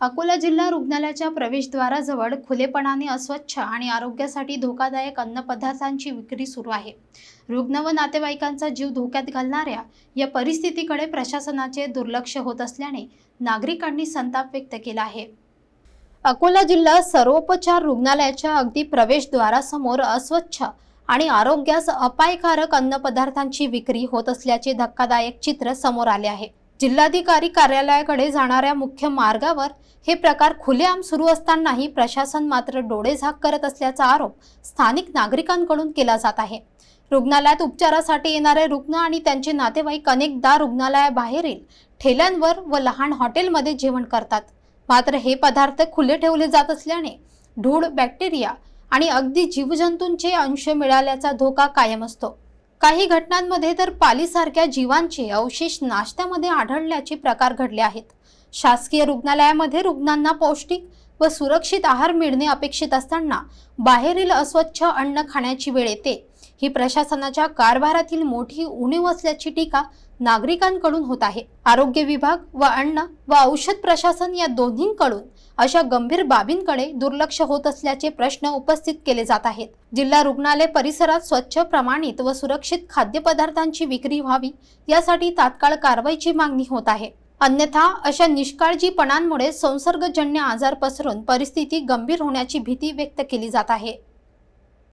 अकोला जिल्हा रुग्णालयाच्या प्रवेशद्वाराजवळ खुलेपणाने अस्वच्छ आणि आरोग्यासाठी धोकादायक अन्नपदार्थांची विक्री सुरू आहे. रुग्ण व नातेवाईकांचा जीव धोक्यात घालणाऱ्या या परिस्थितीकडे प्रशासनाचे दुर्लक्ष होत असल्याने नागरिकांनी संताप व्यक्त केला आहे. अकोला जिल्हा सर्वोपचार रुग्णालयाच्या अगदी प्रवेशद्वारासमोर अस्वच्छ आणि आरोग्यास अपायकारक अन्नपदार्थांची विक्री होत असल्याचे धक्कादायक चित्र समोर आले आहे. जिल्हाधिकारी कार्यालयाकडे जाणाऱ्या मुख्य मार्गावर हे प्रकार खुलेआम सुरू असतानाही प्रशासन मात्र डोळेझाक करत असल्याचा आरोप स्थानिक नागरिकांकडून केला जात आहे. रुग्णालयात उपचारासाठी येणारे रुग्ण आणि त्यांचे नातेवाईक अनेकदा रुग्णालयाबाहेरील ठेल्यांवर व लहान हॉटेलमध्ये जेवण करतात. मात्र हे पदार्थ खुले ठेवले जात असल्याने धूळ बॅक्टेरिया आणि अगदी जीवजंतूंचे अंश मिळाल्याचा धोका कायम असतो. काही घटनांमध्ये तर पालीसारख्या जीवांचे अवशेष नाश्त्यामध्ये आढळल्याचे प्रकार घडले आहेत. शासकीय रुग्णालयामध्ये रुग्णांना पौष्टिक व सुरक्षित आहार मिळणे अपेक्षित असताना बाहेरील अस्वच्छ अन्न खाण्याची वेळ येते. ही प्रशासनाच्या कारभारातील मोठी उणीव असल्याची टीका नागरिकांकडून होत आहे. आरोग्य विभाग व अन्न व औषध प्रशासन या दोन्हींकडून अशा गंभीर बाबींकडे दुर्लक्ष होत असल्याचे प्रश्न उपस्थित केले जात आहेत. जिल्हा रुग्णालय परिसरात स्वच्छ प्रमाणित व सुरक्षित खाद्यपदार्थांची विक्री व्हावी यासाठी तात्काळ कारवाईची मागणी होत आहे. अन्यथा अशा निष्काळजीपणांमुळे संसर्गजन्य आजार पसरून परिस्थिती गंभीर होण्याची भीती व्यक्त केली जात आहे.